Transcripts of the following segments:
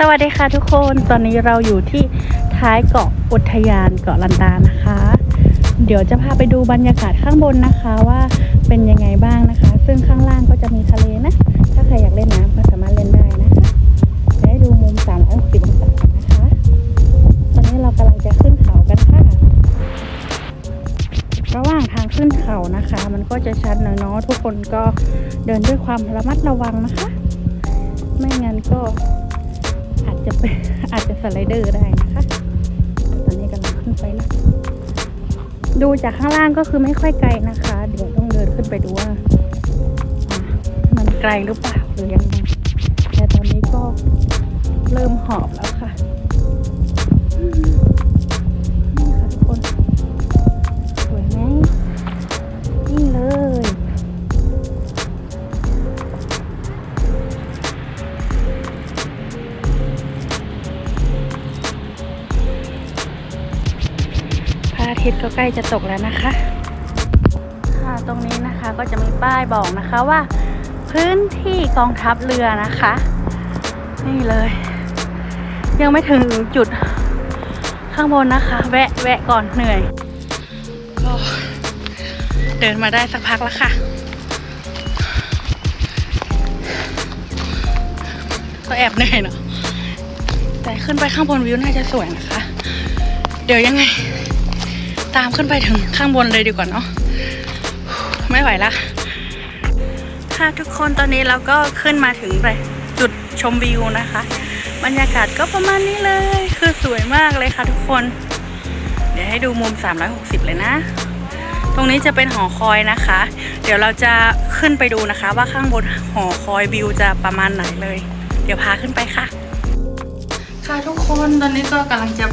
สวัสดีค่ะทุกคนตอนนี้เราอยู่ที่ท้ายเกาะอุทยานเกาะลันตานะคะ เดี๋ยวจะพาไปดูบรรยากาศข้างบนนะคะว่าเป็นยังไงบ้างนะคะ ซึ่งข้างล่างก็จะมีทะเลนะ ถ้าใครอยากเล่นน้ำก็สามารถเล่นได้นะคะได้ดูมุม360องศานะคะ ตอนนี้เรากำลังจะขึ้นเขากันค่ะ ระหว่างทางขึ้นเขานะคะ มันก็จะชันหน่อยเนาะทุกคนก็เดินด้วยความระมัดระวังนะคะ ไม่งั้นก็ อาจจะเป็นอาจจะสไลเดอร์ได้นะคะ ตอนนี้กำลังขึ้นไปนะ ดูจากข้างล่างก็คือไม่ค่อยไกลนะคะ เดี๋ยวต้องเดินขึ้นไปดูว่า มันไกลหรือเปล่าหรือยังไงแต่ตอนนี้ก็เริ่มหอบแล้ว อาทิตย์ก็ใกล้จะตกแล้วนะคะค่ะตรงนี้นะคะก็จะมีป้ายบอกนะคะว่า พื้นที่กองทัพเรือนะคะ นี่เลย ยังไม่ถึงจุดข้างบนนะคะ แวะแวะก่อนเหนื่อยก็เดินมาได้สักพักแล้วค่ะ ก็แอบเหนื่อยเนาะแต่ขึ้นไปข้างบนวิวน่าจะสวยนะคะ เดี๋ยวยังไง ตามขึ้นไปถึงข้างบนเลยดีกว่าเนาะไม่ไหวละค่ะทุกคนตอนนี้เราก็ขึ้นมาถึงไปจุดชมวิวนะคะ บรรยากาศก็ประมาณนี้เลย คือสวยมากเลยค่ะทุกคน เดี๋ยวให้ดูมุม 360 เลยนะ ตรงนี้จะเป็นหอคอยนะคะ เดี๋ยวเราจะขึ้นไปดูนะคะ ว่าข้างบนหอคอยวิวจะประมาณไหนเลย เดี๋ยวพาขึ้นไปค่ะ ค่ะทุกคนตอนนี้ก็กำลังจะ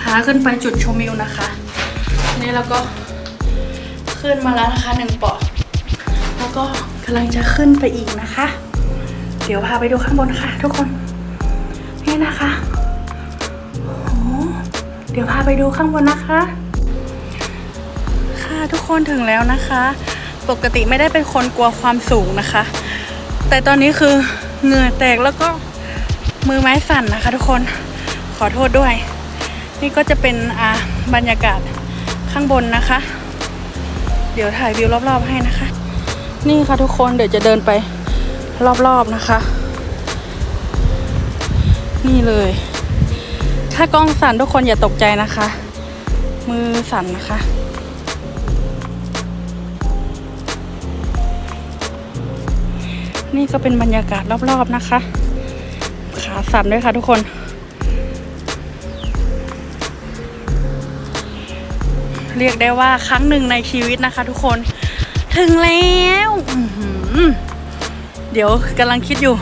พาขึ้นไปจุดชมวิวนะคะ นี่เราก็ขึ้นมาแล้วนะคะหนึ่งปาะแล้วก็กำลังจะขึ้นไปอีกนะคะ เดี๋ยวพาไปดูข้างบนค่ะ ทุกคน นี่นะคะโอ้เดี๋ยวพาไปดูข้างบนนะคะ ค่ะทุกคนถึงแล้วนะคะ ปกติไม่ได้เป็นคนกลัวความสูงนะคะ แต่ตอนนี้คือเหงื่อแตกแล้วก็มือไม้สั่นนะคะ ทุกคนขอโทษด้วย นี่ก็จะเป็นบรรยากาศ ข้างบนนะคะ เดี๋ยวถ่ายวิวรอบๆให้นะคะ นี่ค่ะทุกคนเดี๋ยวจะเดินไปรอบๆนะคะ นี่เลย ถ้ากล้องสั่นทุกคนอย่าตกใจนะคะ มือสั่นนะคะนี่ก็เป็นบรรยากาศรอบๆนะคะ ขาสั่นด้วยค่ะทุกคน เรียกได้ว่าครั้งหนึ่งในชีวิตนะคะ ทุกคนถึงแล้วเดี๋ยวกำลังคิดอยู่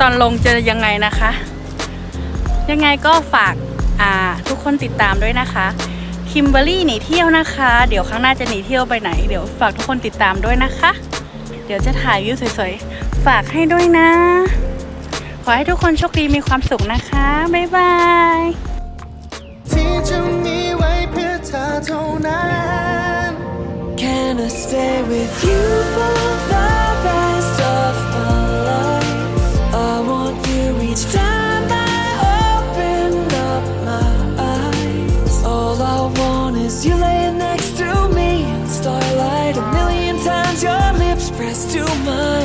ตอนลงจะยังไงนะคะ ยังไงก็ฝากทุกคนติดตามด้วยนะคะคิมเบอรี่หนีเที่ยวนะคะ เดี๋ยวครั้งหน้าจะหนีเที่ยวไปไหน เดี๋ยวฝากทุกคนติดตามด้วยนะคะ เดี๋ยวจะถ่ายวิวสวยๆ ฝากให้ด้วยนะ ขอให้ทุกคนโชคดีมีความสุขนะคะ บ๊ายบาย with you for the rest of my life? I want you each time I open up my eyes. All I want is you laying next to me in starlight. A million times your lips pressed to mine.